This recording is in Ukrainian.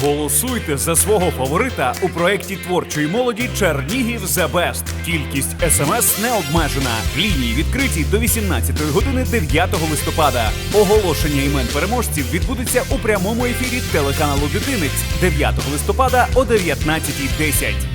Голосуйте за свого фаворита у проєкті творчої молоді Чернігів The Best. Кількість смс не обмежена. Лінії відкриті до 18 години 9 листопада. Оголошення імен переможців відбудеться у прямому ефірі телеканалу Дитинець 9 листопада о 19.10.